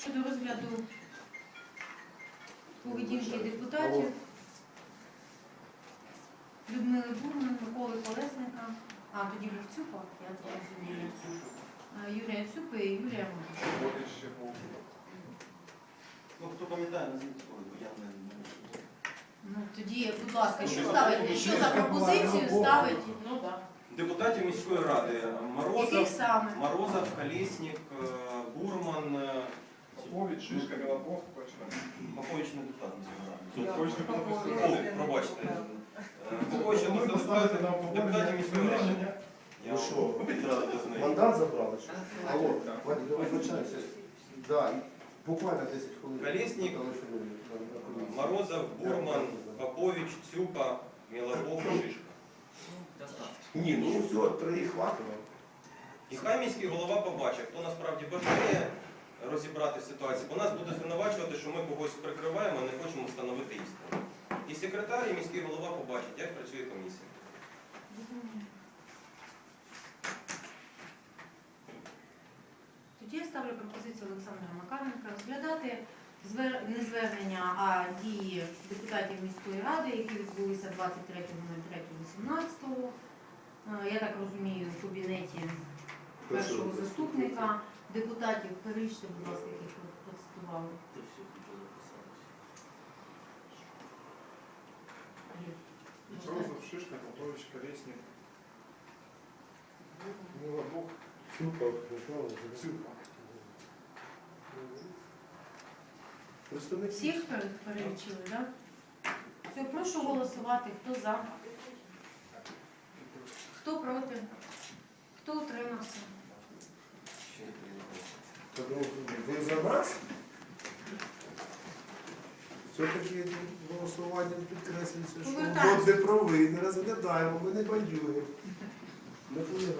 Щодо розгляду поведінки депутатів Людмили Бурман, Миколи Колесника, а тоді був Цюпа, я так розумію, Юрія Цюпи і Юрія Мовча. Ну, хто пам'ятає, назвіть, Ой, бо я не... Ну тоді, будь ласка, що ставить, що за пропозицію ставить? Ну так. Депутатів міської ради. Морозов, Яких саме? Морозов, Колєснік, е, Шишка, Голобов, Почва. Попович не депутат міської ради. Попович не О, пропустив. пробачте. Е, Попович не Ми депутат, поставили на депутатів обговорення міської ради. рішення. Я Ну що, відразу не знаю. Мандат забрали? що? Алло, Так. Вадик, я вибачаюся. Да, буквально 10 хвилин. Колєснік, Телефоную на- на комісію. Морозов, Бурман, Попович, Цюпа, Мілобов, Шишка. Ні, ну все, три хватило. І хай міський голова побачить, хто насправді бажає розібрати ситуацію, бо нас буде звинувачувати, що ми когось прикриваємо, не хочемо встановити істину. І секретар, і міський голова побачать, як працює комісія. Тоді я ставлю пропозицію Олександра Макаренка розглядати не звернення, а дії депутатів міської ради, які відбулися 23.03.18. Е, Я так розумію, в кабінеті першого заступника депутатів. Перелічте, будь ласка, яких ви процитували. Морозов, Шишка, Попович, Колесник, Супер. Цюпа. Представник Всіх пере- перелічили, так? Все, прошу голосувати. Хто за? Хто проти? Хто утримався? Ще не прийнято. Так, ну, Ви за нас? Все-таки голосування підкреслюється, що ми не правий, не розглядаємо, ми не хулігани.